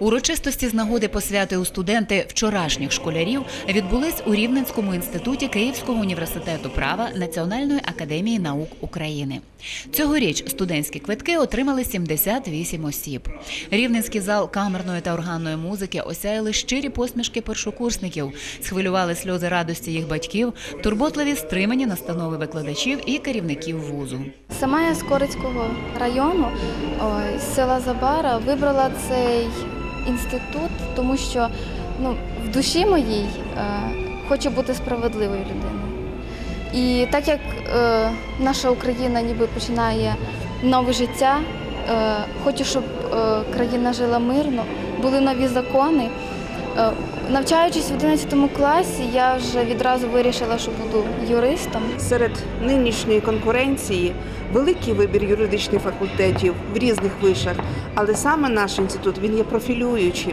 Урочистості з нагоди посвяти у студенти вчорашніх школярів відбулись у Рівненському інституті Київського університету права Національної академії наук України. Цьогоріч студентські квитки отримали 78 осіб. Рівненський зал камерної та органної музики осяяли щирі посмішки першокурсників, схвилювали сльози радості їх батьків, турботливі стримані настанови викладачів і керівників вузу. Сама я з Корицького району, з села Забара, вибрала цей інститут, тому що ну, в душі моїй е, хочу бути справедливою людиною. І так як е, наша Україна ніби починає нове життя, е, хочу, щоб е, країна жила мирно, були нові закони. Е, навчаючись в 11 класі, я вже відразу вирішила, що буду юристом. Серед нинішньої конкуренції великий вибір юридичних факультетів в різних вишах, але саме наш інститут він є профілюючим.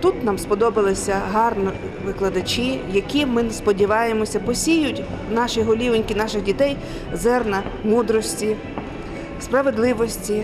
Тут нам сподобалися гарно викладачі, які ми сподіваємося посіють наші голівеньки, наших дітей зерна мудрості, справедливості,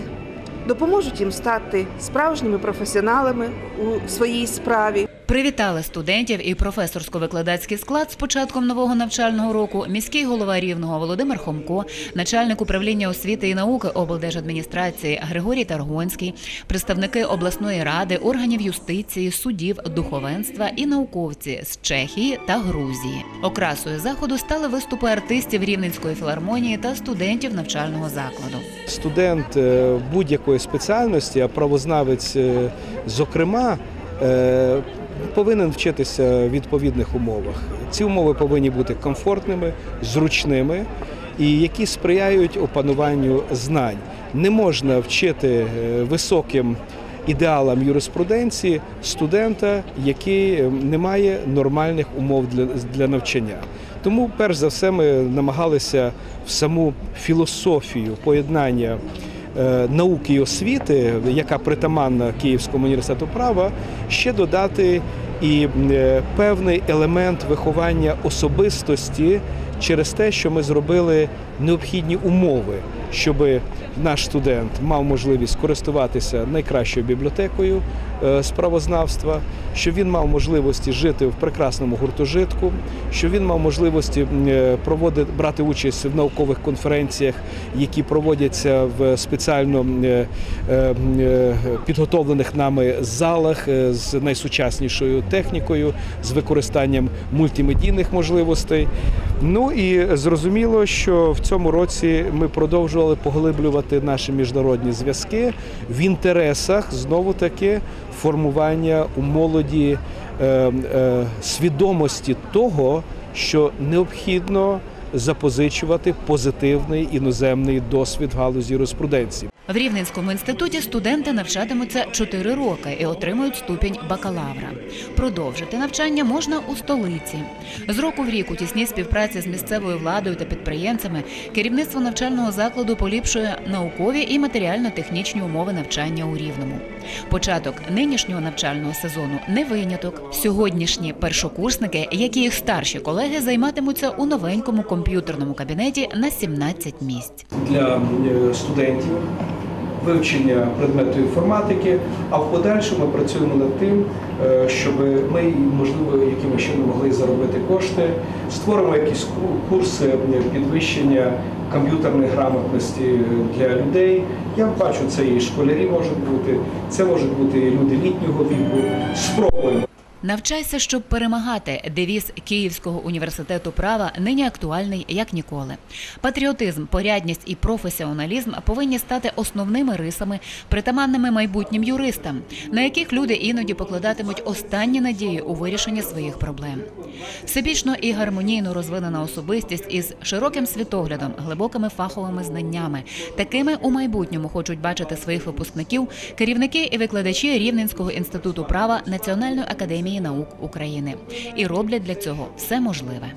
допоможуть їм стати справжніми професіоналами у своїй справі. Привітали студентів і професорсько-викладацький склад з початком нового навчального року міський голова Рівного Володимир Хомко, начальник управління освіти і науки облдержадміністрації Григорій Таргонський, представники обласної ради, органів юстиції, судів, духовенства і науковці з Чехії та Грузії. Окрасою заходу стали виступи артистів Рівненської філармонії та студентів навчального закладу. студент е, будь-якої спеціальності, а правознавець, е, зокрема, е, повинен вчитися в відповідних умовах. Ці умови повинні бути комфортними, зручними і які сприяють опануванню знань. Не можна вчити е, високим ідеалам юриспруденції студента, який е, не має нормальних умов для, для навчання. Тому, перш за все, ми намагалися в саму філософію поєднання науки і освіти, яка притаманна Київському університету права, ще додати і е, певний елемент виховання особистості через те, що ми зробили необхідні умови, щоб наш студент мав можливість користуватися найкращою бібліотекою е, з правознавства, щоб він мав можливості жити в прекрасному гуртожитку, щоб він мав можливості е, проводити брати участь в наукових конференціях, які проводяться в спеціально е, е, е, підготовлених нами залах е, з найсучаснішою технікою, з використанням мультимедійних можливостей. Ну і зрозуміло, що в цьому році ми продовжували поглиблювати наші міжнародні зв'язки в інтересах знову таки формування у молоді е, е, свідомості того, що необхідно запозичувати позитивний іноземний досвід галузі юриспруденції. В Рівненському інституті студенти навчатимуться 4 роки і отримують ступінь бакалавра. Продовжити навчання можна у столиці. З року в рік у тісній співпраці з місцевою владою та підприємцями керівництво навчального закладу поліпшує наукові і матеріально-технічні умови навчання у Рівному. Початок нинішнього навчального сезону не виняток. Сьогоднішні першокурсники, як і їх старші колеги, займатимуться у новенькому комп'ютерному кабінеті на 17 місць. для е, студентів вивчення предмету інформатики, а в подальшому працюємо над тим, е, щоб ми, можливо, якимось чином могли заробити кошти, створимо якісь ку- курси підвищення комп'ютерної грамотності для людей. Я бачу, це і школярі можуть бути, це можуть бути і люди літнього віку. Спробуємо. Навчайся, щоб перемагати. Девіз Київського університету права нині актуальний як ніколи. Патріотизм, порядність і професіоналізм повинні стати основними рисами, притаманними майбутнім юристам, на яких люди іноді покладатимуть останні надії у вирішенні своїх проблем. Всебічно і гармонійно розвинена особистість із широким світоглядом, глибокими фаховими знаннями. Такими у майбутньому хочуть бачити своїх випускників керівники і викладачі Рівненського інституту права Національної академії наук України і роблять для цього все можливе.